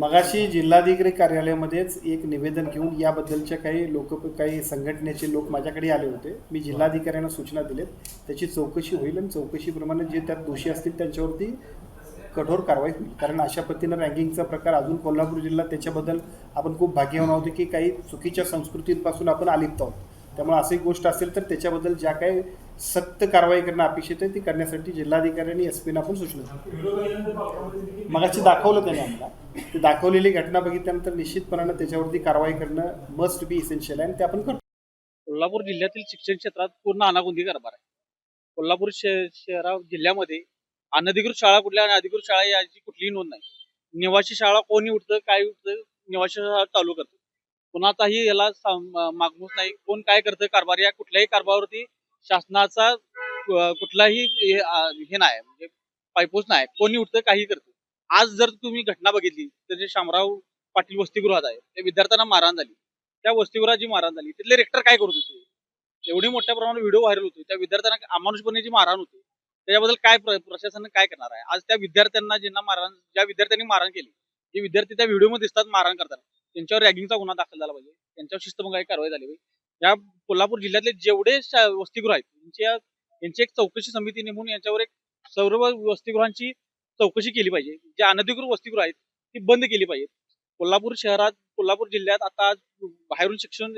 मगाशी जिल्हाधिकारी कार्यालयामध्येच एक निवेदन घेऊन याबद्दलच्या काही लोक काही संघटनेचे लोक माझ्याकडे आले होते. मी जिल्हाधिकाऱ्यांना सूचना दिलेत त्याची चौकशी होईल आणि चौकशीप्रमाणे जे त्यात दोषी असतील त्यांच्यावरती कठोर कारवाई होईल. कारण अशा पद्धतीनं रँकिंगचा प्रकार अजून कोल्हापूर जिल्हा त्याच्याबद्दल आपण खूप भाग्यवान आहोत की काही चुकीच्या संस्कृतीपासून आपण आलिप्त आहोत. त्यामुळे अशी गोष्ट असेल तर त्याच्याबद्दल ज्या काही सक्त कारवाई करणं अपेक्षित आहे ती करण्यासाठी जिल्हाधिकाऱ्यांनी एस पीना पण सूचना दिली. मगाशी दाखवलं त्याने आम्हाला. ते दाखवलेली घटना बघितल्यानंतर निश्चितपणानं त्याच्यावरती कारवाई करणं मस्ट बी इसेन्शियल आहे आणि ते आपण करतो. कोल्हापूर जिल्ह्यातील शिक्षण क्षेत्रात पूर्ण अनागोंदी कारभार आहे. कोल्हापूर शहरा जिल्ह्यामध्ये अनधिकृत शाळा कुठल्या आणि अधिकृत शाळा याची कुठलीही नोंद नाही. निवासी शाळा कोणी उठतं काय उठतं निवासी शाळा चालू करतं. कुणाचाही याला मागमूस नाही. कोण काय करतं कारभार या कुठल्याही कारभारावरती शासनाचा कुठलाही हे नाही म्हणजे पायपोच नाही. कोणी उठतं काही करतं. आज जर तुम्ही घटना बघितली तर जे शामराव पाटील वसतिगृहात आहे त्या विद्यार्थ्यांना मारहाण झाली. त्या वसतिगृहात जी मारहाण झाली. तिथले रेक्टर काय करत होते? एवढी मोठ्या प्रमाणात व्हिडिओ व्हायरल होते. त्या विद्यार्थ्यांना अमानुषपणे जी मारहाण होते. त्याच्याबद्दल काय प्रशासन काय करणार आहे? आज त्या विद्यार्थ्यांना ज्यांना मारहाण ज्या विद्यार्थ्यांनी मारहाण केली जे विद्यार्थी त्या व्हिडिओमध्ये दिसतात मारहाण करताना त्यांच्यावर रॅगिंगचा गुन्हा दाखल झाला पाहिजे. त्यांच्यावर शिस्तभंगाची कारवाई झाली पाहिजे. या कोल्हापूर जिल्ह्यातले जेवढे शा- वसतिगृह आहेत यांच्या यांची एक चौकशी समिती नेमून यांच्यावर एक सर्व वसतिगृहांची चौकशी केली पाहिजे. जे अनधिकृत वसतिगृह आहेत ती बंद केली पाहिजे कोल्हापूर शहरात कोल्हापूर जिल्ह्यात आता बाहेरून शिक्षण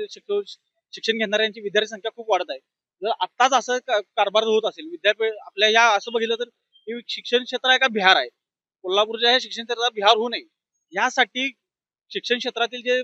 शिक्षण घेणाऱ्यांची विद्यार्थी संख्या खूप वाढत आहे. जर आत्ताच असं का- कारभार होत असेल विद्यापीठ आपल्या या असं बघितलं तर हे शिक्षण क्षेत्र आहे का? बिहार आहे. कोल्हापूरच्या ह्या शिक्षण क्षेत्रात बिहार होऊ नये. यासाठी शिक्षण क्षेत्रातील जे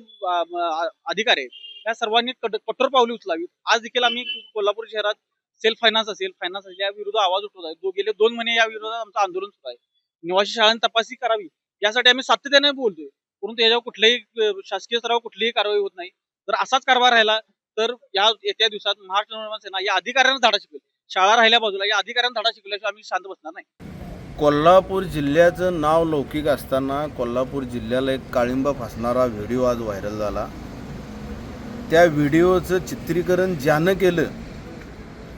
अधिकारी आहेत या सर्वांनी कठोर पावले उचलावीत. आज देखील आम्ही कोल्हापूर शहरात सेल्फ फायनान्स असेल फायनान्स असेल या विरुद्ध आवाज उठवत आहे. गेले दोन महिने या विरोधात आमचं आंदोलन सुरू आहे. निवासी शाळांनी तपासणी करावी यासाठी आम्ही सातत्याने बोलतोय. परंतु याच्यावर कुठल्याही शासकीय स्तरावर कुठलीही कारवाई होत नाही. तर असाच कारभार राहिला तर या येत्या दिवसात महाराष्ट्र निर्माण सेना या अधिकाऱ्यांना धाडा शिकवेल. शाळा राहिल्या बाजूला या अधिकाऱ्यांना धाडा शिकल्याशिवाय आम्ही शांत बसणार नाही. कोल्हापूर जिल्ह्याचं नाव लौकिक असताना कोल्हापूर जिल्ह्याला एक काळिंबा फासणारा व्हिडिओ आज व्हायरल झाला. त्या व्हिडिओचं चित्रीकरण ज्यानं केलं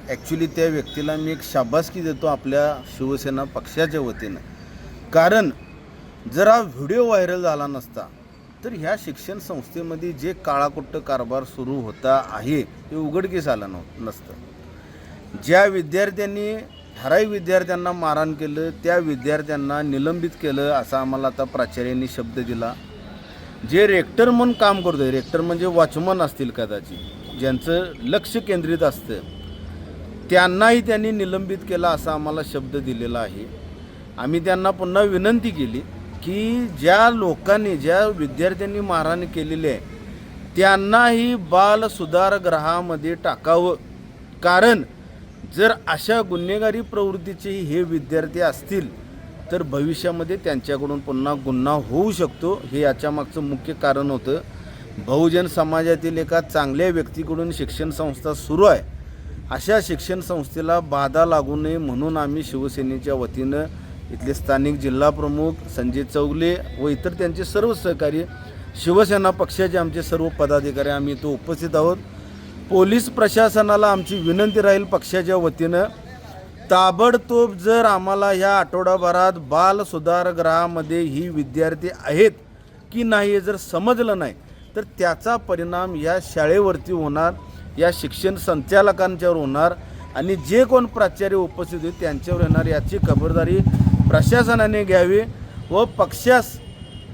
ॲक्च्युली त्या व्यक्तीला मी एक शाबासकी देतो आपल्या शिवसेना पक्षाच्या वतीनं. कारण जर हा व्हिडिओ व्हायरल झाला नसता तर ह्या शिक्षण संस्थेमध्ये जे काळाकुट्ट कारभार सुरू होता आहे ते उघडकीस आलं नव्ह नसतं. ज्या विद्यार्थ्यांनी ठराविक विद्यार्थ्यांना मारहाण केलं त्या विद्यार्थ्यांना निलंबित केलं असा आम्हाला आता प्राचार्यांनी शब्द दिला. जे रेक्टर म्हणून काम करतोय रेक्टर म्हणजे वॉचमन असतील कदाचित ज्यांचं लक्ष केंद्रित असतं त्यांनाही त्यांनी निलंबित केलं असा आम्हाला शब्द दिलेला आहे. आम्ही त्यांना पुन्हा विनंती केली की ज्या लोकांनी ज्या विद्यार्थ्यांनी मारहाण केलेली आहे त्यांनाही बाल सुधारगृहामध्ये टाकावं. कारण जर अशा गुन्हेगारी प्रवृत्तीचे हे विद्यार्थी असतील तर भविष्यामध्ये त्यांच्याकडून पुन्हा गुन्हा होऊ शकतो. हे याच्या मागचं मुख्य कारण होतं. बहुजन समाजातील एका चांगल्या व्यक्तीकडून शिक्षण संस्था सुरू आहे. अशा शिक्षण संस्थेला बाधा लागू नये म्हणून आम्ही शिवसेनेच्या वतीनं इथले स्थानिक जिल्हाप्रमुख संजय चौगले व इतर त्यांचे सर्व सहकारी शिवसेना पक्षाचे आमचे सर्व पदाधिकारी आम्ही इथं उपस्थित आहोत. पोलीस प्रशासनाला आमची विनंती राहील पक्षाच्या वतीनं. ताबडतोब जर आम्हाला ह्या आठवडाभरात बाल सुधारगृहामध्ये ही विद्यार्थी आहेत की नाही हे जर समजलं नाही तर त्याचा परिणाम या शाळेवरती होणार या शिक्षण संचालकांच्यावर होणार आणि जे कोण प्राचार्य उपस्थित होते त्यांच्यावर येणार याची खबरदारी प्रशासनाने घ्यावी व पक्षास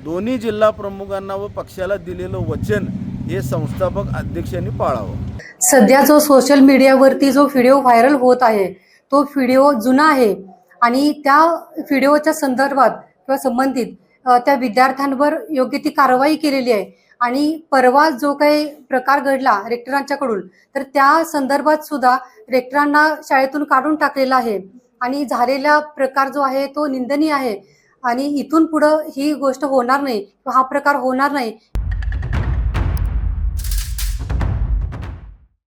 दोन्ही जिल्हा प्रमुखांना व पक्षाला दिलेलं वचन हे संस्थापक अध्यक्षांनी पाळावं. सध्या जो सोशल मीडियावरती जो व्हिडिओ व्हायरल होत आहे तो व्हिडिओ जुना आहे आणि त्या व्हिडिओच्या संदर्भात किंवा संबंधित त्या विद्यार्थ्यांवर योग्य ती कारवाई केलेली आहे. आणि परवा जो काही प्रकार घडला रेक्टरांच्याकडून तर त्या संदर्भात सुद्धा रेक्टरांना शाळेतून काढून टाकलेला आहे. आणि झालेला प्रकार जो आहे तो निंदनीय आहे. आणि इथून पुढं ही गोष्ट होणार नाही किंवा हा प्रकार होणार नाही.